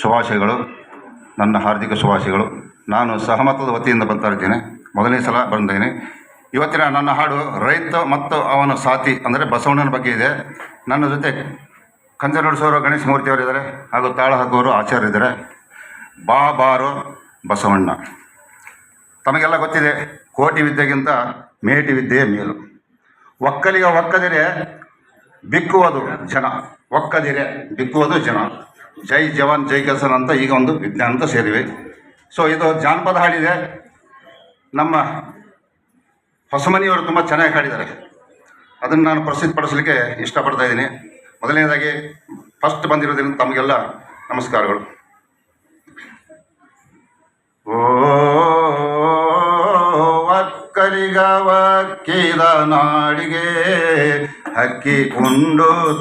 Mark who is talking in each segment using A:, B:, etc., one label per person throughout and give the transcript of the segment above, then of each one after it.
A: ಶುಭಾಶಯಗಳು. ನನ್ನ ಹಾರ್ದಿಕ ಶುಭಾಶಯಗಳು. ನಾನು ಸಹಮತದ ವತಿಯಿಂದ ಬರ್ತಾ ಇದ್ದೇನೆ. ಮೊದಲನೇ ಸಲ ಬಂದಿದ್ದೇನೆ ಇವತ್ತಿನ ನನ್ನ ಹಾಡು ರೈತ ಮತ್ತು ಅವನ ಸಾಥಿ ಅಂದರೆ ಬಸವಣ್ಣನ ಬಗ್ಗೆ ಇದೆ. ನನ್ನ ಜೊತೆ ಕಂಜ ನುಡಿಸೋರು ಗಣೇಶ ಮೂರ್ತಿಯವರಿದ್ದಾರೆ ಹಾಗೂ ತಾಳ ಹಾಕುವವರು ಆಚಾರ್ಯ ಇದ್ದಾರೆ ಬಾ ಬಾರೋ ಬಸವಣ್ಣ. ತಮಗೆಲ್ಲ ಗೊತ್ತಿದೆ, ಕೋಟಿ ವಿದ್ಯೆಗಿಂತ ಮೇಟಿ ವಿದ್ಯೆಯೇ ಮೇಲು. ಒಕ್ಕಲಿಗ ಒಕ್ಕದಿರೆ ಬಿಕ್ಕುವುದು ಜನ. ಒಕ್ಕದಿರೆ ಬಿಕ್ಕುವುದು ಜನ. ಜೈ ಜವಾನ್, ಜೈ ಕಿಸಾನ್ ಅಂತ ಈಗ ಒಂದು ವಿಜ್ಞಾನ ಅಂತ ಸೇರಿವೆ. ಸೊ ಇದು ಜಾನಪದ ಹಾಡಿದೆ ನಮ್ಮ ಹೊಸಮನಿಯವರು ತುಂಬ ಚೆನ್ನಾಗಿ ಹಾಡಿದ್ದಾರೆ. ಅದನ್ನು ನಾನು ಪ್ರಸಿದ್ಧಪಡಿಸಲಿಕ್ಕೆ ಇಷ್ಟಪಡ್ತಾ ಇದ್ದೀನಿ. ಮೊದಲನೇದಾಗಿ ಫಸ್ಟ್ ಬಂದಿರೋದ್ರಿಂದ ತಮಗೆಲ್ಲ ನಮಸ್ಕಾರಗಳು. ಓ, ಒಕ್ಕಲಿಗ ಒಕ್ಕಿದ ನಾಡಿಗೆ ಹಕ್ಕಿ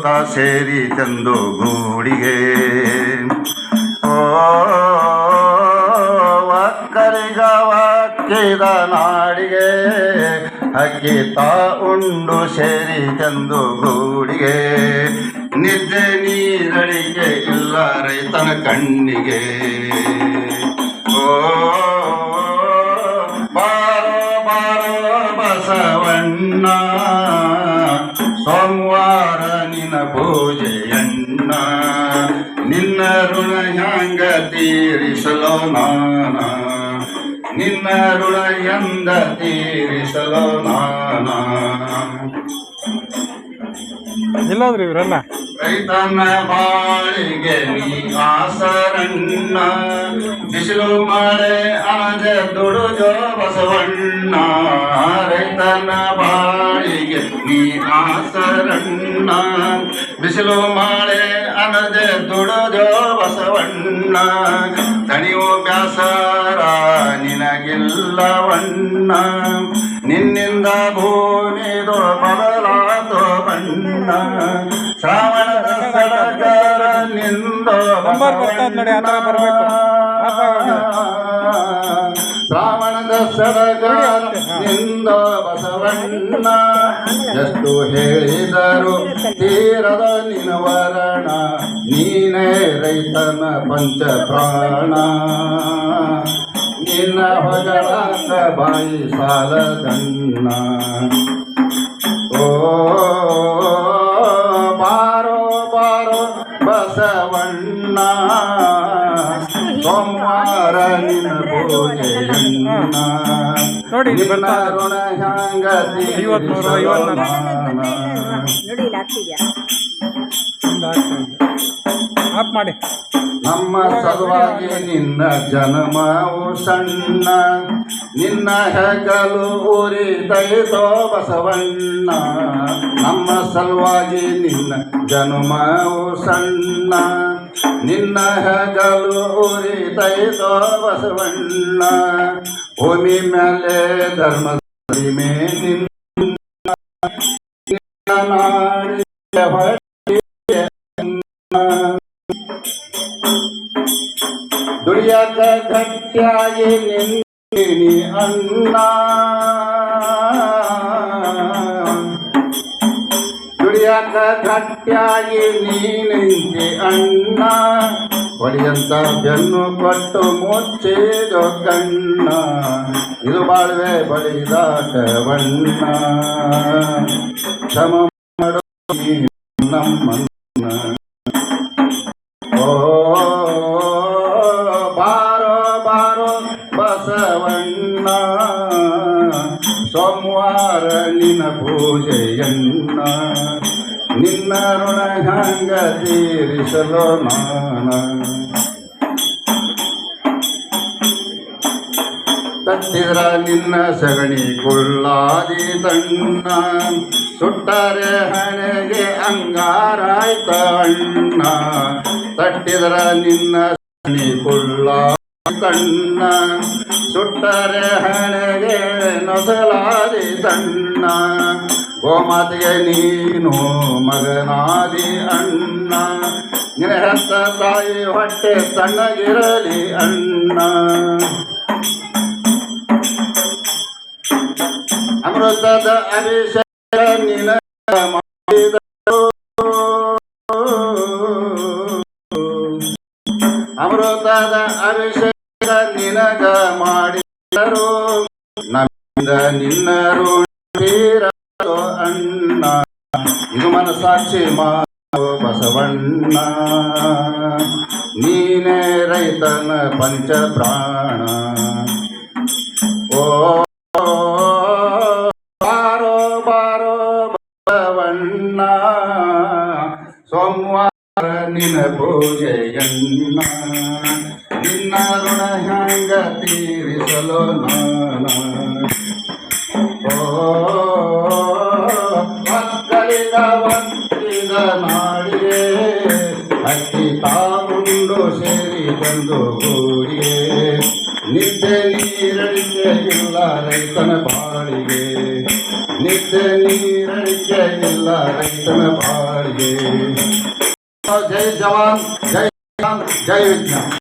A: ತಾ ಸೇರಿ ತಂದು ಗೂಡಿಗೆ. ಒಕ್ಕಿದ ನಾಡಿಗೆ ಹಕ್ಕಿ ತಾ ಉಂಡು ಸೇರಿ ತಂದು ಗೂಡಿಗೆ. ನಿದ್ದೆ ನೀರಳಿಗೆ ಇಲ್ಲ ರೈತನ ಕಣ್ಣಿಗೆ. ಓ, ಬಾರೋ ಬಾರೋ ಬಸವಣ್ಣ. ಸೋಮವಾರ ನಿನ್ನ ಪೂಜೆಯನ್ನ ನಿನ್ನ ಋಣ ಹ್ಯಾಂಗ ತೀರಿಸಲೋ ನಾನ? ನಿನ್ನ ಋಣ ಎಂದ ತೀರಿಸಲೋ ನಾನ?
B: ಇಲ್ಲಂದ್ರಿ ಇವರೆಲ್ಲ
A: ರೈತನ ಬಾಳಿಗೆ ಆಸರಣ್ಣ ಬಿಸಿಲು ಮಳೆ ಆದ ದುಡುಜೋ ಬಸವಣ್ಣ. ರೈತನ ಬಾಳಿಗೆ ನೀ ಆಸರಣ್ಣ ಬಿಸಿಲು ಮಳೆ ಅನದೆ ದುಡುಜೋ ಬಸವಣ್ಣ. ದಣಿಯೋ ಬ್ಯಾಸರ ನಿನಗಿಲ್ಲವಣ್ಣ. ನಿನ್ನಿಂದ ಭೂಮಿದು ಬದಲಾದ ಬಣ್ಣ.
B: ನಂಬರ್ ಬರ್ತಾ ನೋಡಿ, ಆ ಥರ ಬರ್ಬೇಕು.
A: ಶ್ರಾವಣದ ಸಡಗರ ನಿಂದ ಬಸವಣ್ಣ ಎಷ್ಟು ಹೇಳಿದರು ತೀರದ ನಿನವರಣ ನೀನೇ ರೈತನ ಪಂಚ ಪ್ರಾಣ ನಿನ್ನ ಹೊಗಳ ಬಾಯಿ ಸಾಲದಣ್ಣ
B: ನೋಡಿ, ಇಲ್ಲಿ ಬರ್ತಾ ಐವತ್ಮೂರು, ಐವತ್ನಾಲ್ಕು. ಆಫ್ ಮಾಡಿ.
A: ನಮ್ಮ ಸಲುವಾಗಿ ನಿನ್ನ ಜನ್ಮವು ಸಣ್ಣ. ನಿನ್ನ ಹೆಗಲು ಉರಿದೈತೋ ಬಸವಣ್ಣ ನಮ್ಮ ಸಲುವಾಗಿ ನಿನ್ನ ಜನ್ಮವು ಸಣ್ಣ. ನಿನ್ನ ಹೆಗಲು ಉರಿದೈತೋ ಬಸವಣ್ಣ ಭೂಮಿ ಮೇಲೆ ಧರ್ಮದ ಮೇಲೆ ನಿನ್ನ ನಾಡಿಗೆ ಹೊಟ್ಟೆಯನ್ನ ದುಡಿಯಾಕ ಗಟ್ಟಿಯಾಗಿ ನಿಂತೀನಿ ಅಣ್ಣ ದುಡಿಯಾಕ ಗಟ್ಟಿಯಾಗಿ ನೀ ನಿಂತಿ ಅಣ್ಣ ಹೊಡಿಯಂತ ಬೆನ್ನು ಕೊಟ್ಟು ಮುಚ್ಚಿದ ಕಣ್ಣ. ಇದು ಬಾಳ್ವೆ ಬಡಿದಾಟ ಬಣ್ಣ ಕ್ಷಮ ಮಾಡು ನೀನು ನಮ್ಮನ್ನ. ಓ, ಬಾರೋ ಬಾರೋ ಬಸವಣ್ಣ. ಸೋಮವಾರ ನಿನ ಪೂಜೆಯನ್ನ. ನಿನ್ನ ಋಣ ಹಂಗ ತೀರಿಸಲು ನಾನ? ತತ್ತಿದ್ರ ನಿನ್ನ ಸಗಣಿ ಕುಳ್ಳಾದಿ ತಣ್ಣ. ಸುಟ್ಟರೆ ಹಣೆಗೆ ಅಂಗಾರಾಯ್ತ ಅಣ್ಣ. ತಟ್ಟಿದ್ರ ನಿನ್ನ ಸಗಣಿ ಕುಳ್ಳಾದಿ ತಣ್ಣ. ಸುಟ್ಟರೆ ಹಣೆಗೆ ನೊಸಲಾದಿ ತಣ್ಣ. ಗೋಮಾತೆಗೆ ನೀನು ಮಗನಾದಿ ಅಣ್ಣ. ನಿನ್ನ ಹೆತ್ತ ತಾಯಿ ಹೊಟ್ಟೆ ತಣ್ಣಗಿರಲಿ ಅಣ್ಣ. ಅಮೃತದ ಅಭಿಷೇಕ ನಿನ ಮಾಡಿದರು ಅಮೃತದ ಅಭಿಷೇಕ ನಿನಗ ಮಾಡಿದರು ನಮ್ಮಿಂದ ನಿನ್ನ ಋಣ ಅಣ್ಣ ಇದು ಮನಸಾಕ್ಷಿ ಮಾಡೋ ಬಸವಣ್ಣ. ನೀನೇ ರೈತನ ಪಂಚ ಪ್ರಾಣ ಓ, ಬಾರೋ ಬಾರೋ ಬಸವಣ್ಣ. ಸೋಮವಾರ ನಿನ್ನ ಪೂಜೆಯನ್ನ, ನಿನ್ನ ಋಣ ಹೆಂಗ ತೀರಿಸಲು ನಾನ. ಓ ಬಂದು ಗೂಡಿಗೆ ನಿತ್ಯ ನೀರಡಿಕೆ ಇಲ್ಲ ರೈತನ ಬಾಳಿಗೆ ನಿದ್ದೆ ನೀರಳಿಕೆ ಇಲ್ಲ ರೈತನ ಬಾಳಿಗೆ ಜೈ ಜವಾನ್ ಜೈ ಜವಾನ್, ಜೈ ವಿಜ್ಞಾನ್.